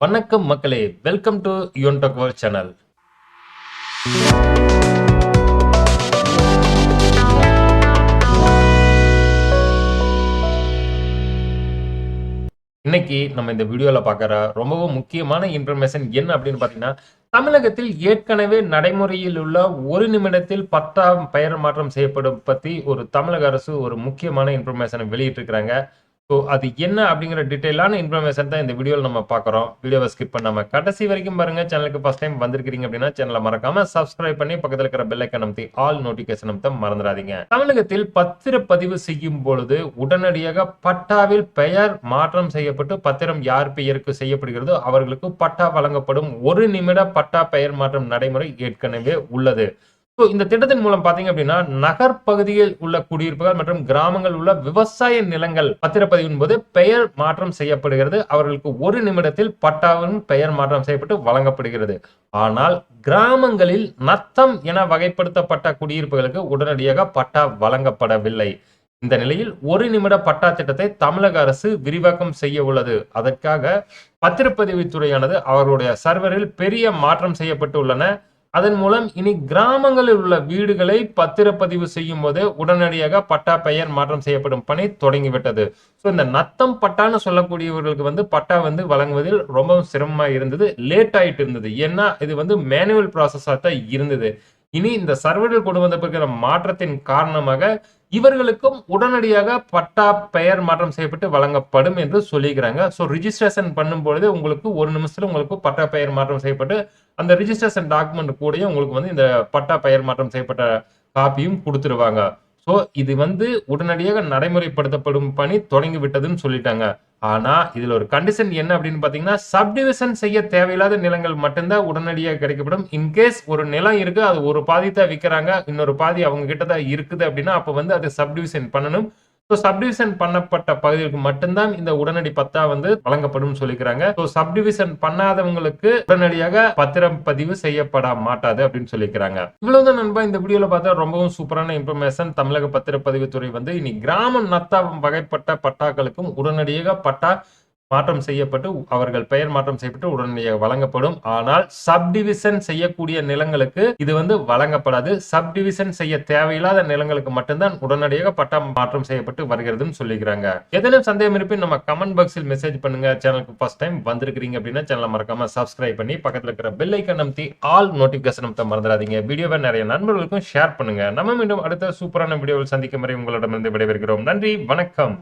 வணக்கம் மக்களே welcome to Yuvan talk world channel இன்னைக்கு நம்ம இந்த வீடியோவில் பார்க்குற ரொம்பவும் முக்கியமான இன்ஃபர்மேஷன் என்ன அப்படின்னு பார்த்தீங்கன்னா தமிழகத்தில் ஏற்கனவே நடைமுறையில் உள்ள ஒரு நிமிடத்தில் பத்தாம் பெயர் மாற்றம் செய்யப்படும் பற்றி ஒரு தமிழக அரசு ஒரு முக்கியமான இன்ஃபர்மேஷனை வெளியிட்டிருக்கிறாங்க. ஸோ அது என்ன அப்படிங்கிற டீட்டெயிலான இன்ஃபர்மேஷன் தான் இந்த வீடியோவில் நம்ம பார்க்குறோம். வீடியோவை ஸ்கிப் பண்ணாமல் கடைசி வரைக்கும் பாருங்க. சேனலுக்கு ஃபர்ஸ்ட் டைம் வந்திருக்கிறீங்க அப்படின்னா சேனலை மறக்காமல் சப்ஸ்கிரைப் பண்ணி பக்கத்தில் இருக்கிற பெல் ஐக்கன் அமைத்தி ஆல் நோட்டிஃபிகேஷன் அமைத்த மறந்துடாதீங்க. தமிழகத்தில் பத்திரப்பதிவு செய்யும் பொழுது உடனடியாக பட்டாவில் பெயர் மாற்றம் செய்யப்பட்டு பத்திரம் யார் பெயருக்கு செய்யப்படுகிறதோ அவர்களுக்கு பட்டா வழங்கப்படும். ஒரு நிமிட பட்டா பெயர் மாற்றம் நடைமுறை ஏற்கனவே உள்ளது. ஸோ இந்த திட்டத்தின் மூலம் பாத்தீங்க அப்படின்னா நகர் பகுதியில் உள்ள குடியிருப்புகள் மற்றும் கிராமங்கள் உள்ள விவசாய நிலங்கள் பத்திரப்பதிவின் போது பெயர் மாற்றம் செய்யப்படுகிறது. அவர்களுக்கு ஒரு நிமிடத்தில் பட்டாவின் பெயர் மாற்றம் செய்யப்பட்டு வழங்கப்படுகிறது. ஆனால் கிராமங்களில் நத்தம் என வகைப்படுத்தப்பட்ட குடியிருப்புகளுக்கு உடனடியாக பட்டா வழங்கப்படவில்லை. இந்த நிலையில் ஒரு நிமிட பட்டா திட்டத்தை தமிழக அரசு விரிவாக்கம் செய்ய உள்ளது. அதற்காக பத்திரப்பதிவுத்துறையானது அவர்களுடைய சர்வரில் பெரிய மாற்றம் செய்யப்பட்டு உள்ளன. அதன் மூலம் இனி கிராமங்களில் உள்ள வீடுகளை பத்திரப்பதிவு செய்யும் போது உடனடியாக பட்டா பெயர் மாற்றம் செய்யப்படும் பணி தொடங்கிவிட்டது. ஸோ இந்த நத்தம் பட்டான்னு சொல்லக்கூடியவர்களுக்கு வந்து பட்டா வந்து வழங்குவதில் ரொம்பவும் சிரமமாக இருந்தது லேட் ஆகிட்டு இருந்தது. ஏன்னா இது வந்து மேனுவல் ப்ராசஸாக தான் இருந்தது. இனி இந்த சர்வர்கள் கொண்டு வந்த பிறகு மாற்றத்தின் காரணமாக இவர்களுக்கும் உடனடியாக பட்டா பெயர் மாற்றம் செய்யப்பட்டு வழங்கப்படும் என்று சொல்லிக்கிறாங்க. ஸோ ரிஜிஸ்ட்ரேஷன் பண்ணும்பொழுது உங்களுக்கு ஒரு நிமிஷத்தில் உங்களுக்கு பட்டா பெயர் மாற்றம் செய்யப்பட்டு அந்த ரிஜிஸ்ட்ரேஷன் டாக்குமெண்ட் கூடயும் உங்களுக்கு வந்து இந்த பட்டா பெயர் மாற்றம் செய்யப்பட்ட காப்பியும் கொடுத்துருவாங்க. ஸோ இது வந்து உடனடியாக நடைமுறைப்படுத்தப்படும் பணி தொடங்கி விட்டதுன்னு சொல்லிட்டாங்க. ஆனால் இதில் ஒரு கண்டிஷன் என்ன அப்படின்னு பார்த்தீங்கன்னா சப்டிவிஷன் செய்ய தேவையில்லாத நிலங்கள் மட்டும்தான் உடனடியாக கிடைக்கப்படும். இன்கேஸ் ஒரு நிலம் இருக்குது அது ஒரு பாதி தான் விற்கிறாங்க இன்னொரு பாதி அவங்க கிட்ட தான் இருக்குது அப்படின்னா அப்போ வந்து அதை சப்டிவிஷன் பண்ணணும். ஸோ சப்டிவிஷன் பண்ணப்பட்ட பகுதிகளுக்கு மட்டும்தான் இந்த உடனடி பத்தா வந்து வழங்கப்படும் சொல்லிக்கிறாங்க. ஸோ சப்டிவிஷன் பண்ணாதவங்களுக்கு உடனடியாக பத்திரம் பதிவு செய்யப்பட மாட்டாது அப்படின்னு சொல்லிக்கிறாங்க. இவ்வளவுதான் நண்பா இந்த வீடியோல பார்த்தா ரொம்பவும் சூப்பரான இன்ஃபர்மேஷன் தமிழக பத்திரப்பதிவுத்துறை வந்து இனி கிராம நத்தா வகைப்பட்ட பட்டாக்களுக்கும் உடனடியாக பட்டா மாற்றம் செய்யப்பட்டு அவர்கள் பெயர் மாற்றம் செய்யப்பட்டு உடனடியாக வழங்கப்படும். ஆனால் சப்டிவிஷன் செய்யக்கூடிய நிலங்களுக்கு இது வந்து வழங்கப்படாது. சப்டிவிஷன் செய்ய தேவையில்லாத நிலங்களுக்கு மட்டும்தான் உடனடியாக பட்டம் மாற்றம் செய்யப்பட்டு வருகிறதுன்னு சொல்லிக்கிறாங்க. எதனும் சந்தேகம் இருப்பின் நம்ம கமெண்ட் பாக்ஸில் மெசேஜ் பண்ணுங்க. சேனலுக்கு ஃபர்ஸ்ட் டைம் வந்திருக்கிறீங்க அப்படின்னா சேனலை மறக்காம சப்ஸ்கிரைப் பண்ணி பக்கத்தில் இருக்கிற பெல் ஐக்கன் அமைத்தி ஆல் நோட்டிபிகேஷன் அமைத்த மறந்துடாதீங்க. வீடியோவை நிறைய நண்பர்களுக்கும் ஷேர் பண்ணுங்க. நம்ம மீண்டும் அடுத்த சூப்பரான வீடியோவில் சந்திக்கும் வரை உங்களிடமிருந்து விடைபெறுகிறோம். நன்றி வணக்கம்.